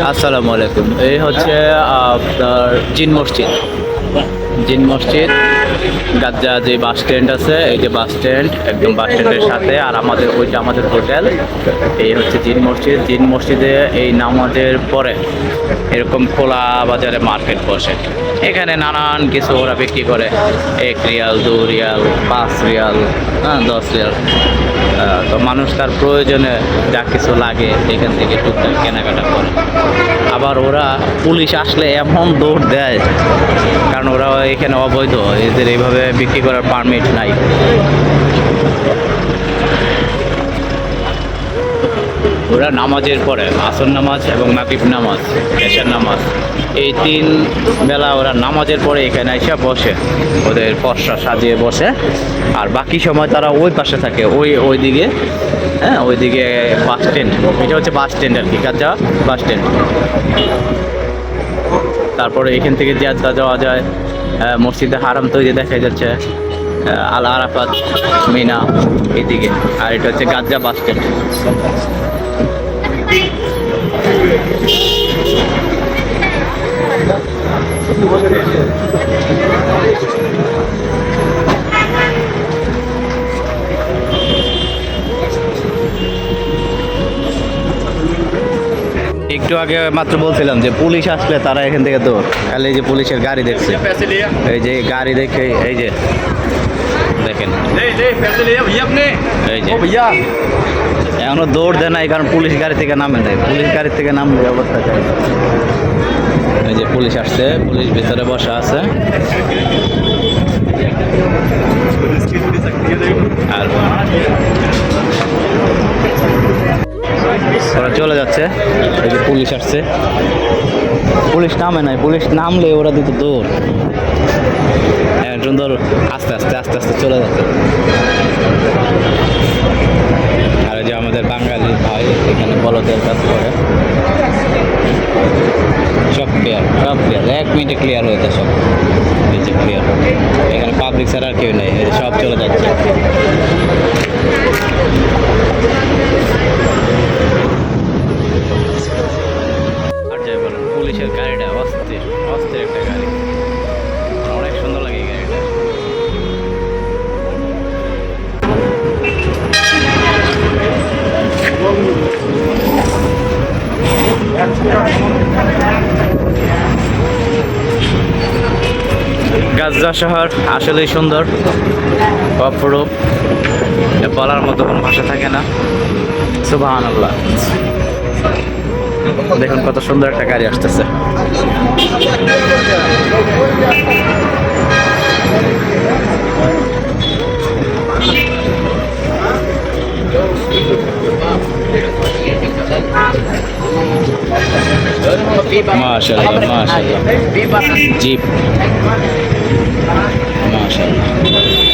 আসসালামু আলাইকুম। এই হচ্ছে আপনার জিন মসজিদ। জিন মসজিদ, গাজ্জা যে বাস স্ট্যান্ড আছে, এই যে বাস স্ট্যান্ড, একদম বাস স্ট্যান্ডের সাথে, আর আমাদের ওইটা আমাদের হোটেল, এই হচ্ছে জিন মসজিদ। জিন মসজিদে এই নামাজের পরে এরকম খোলা বাজারে মার্কেট বসে। এখানে নানান কিছু ওরা বিক্রি করে। এক রিয়াল, দু রিয়াল, পাঁচ রিয়াল হ্যাঁ দশ রিয়াল। তো মানুষ তার প্রয়োজনে যা কিছু লাগে এখান থেকে টুকটাক কেনাকাটা করে। আবার ওরা পুলিশ আসলে এমন দৌড় দেয়, কারণ ওরা এখানে অবৈধ, এদের এইভাবে বিক্রি করার পারমিট নাই। ওরা নামাজের পরে, আসর নামাজ এবং মাকিব নামাজ, এশার নামাজ, এই তিন বেলা ওরা নামাজের পরে এখানে এসে বসে, ওদের পশা সাজিয়ে বসে, আর বাকি সময় তারা ওই পাশে থাকে, ওই ওই দিকে হ্যাঁ ওইদিকে বাস স্ট্যান্ড এটা হচ্ছে বাস স্ট্যান্ড আর কি কাজা বাস স্ট্যান্ড তারপরে এখান থেকে জিয়াদা যাওয়া যায় মসজিদে হারাম তৈরি দেখা যাচ্ছে, আল আরাফাত, মিনা, এদিকে, আর এটা হচ্ছে গাজ্জা বাস স্ট্যান্ড একটু আগে মাত্র বলছিলাম যে পুলিশ আসলে তারা এখান থেকে দৌড় তাহলে এই যে পুলিশের গাড়ি দেখছে। এই যে গাড়ি দেখে, এই যে দেখেন। এই যে। এখনও দৌড় দেয় নাই, কারণ পুলিশ গাড়ি থেকে নামে দেয় পুলিশ গাড়ি থেকে নামলে অবস্থা এই যে পুলিশ আসছে, পুলিশ ভিতরে বসা আছে। আর ওরা চলে যাচ্ছে, এই যে পুলিশ আসছে। পুলিশ নামে নাই, পুলিশ নামলে ওরা দিত দৌড়। একজন ধর আস্তে আস্তে আস্তে আস্তে চলে যাচ্ছে। আর যে আমাদের বাঙালি ভাই, এখানে বলদের কাজ করে। ক্লিয়ার সব ক্লিয়ার এক মিনিটে ক্লিয়ার হয়ে যায় সব। যে ক্লিয়ার এখানে পাবলিক ছাড়া আর কেউ নেই সব চলে যাচ্ছে। পুলিশের গাড়িটা অস্থির অস্থির একটা গাড়ি। অনেক সুন্দর লাগে গাড়িটা। গাজা শহর আসলেই সুন্দর। অপরূপ। বলার মতো কোনো ভাষা থাকে না। সুবাহান আল্লাহ দেখুন কত সুন্দর একটা গাড়ি আসতেছে। মাশাআল্লাহ মাশাআল্লাহ। 我马上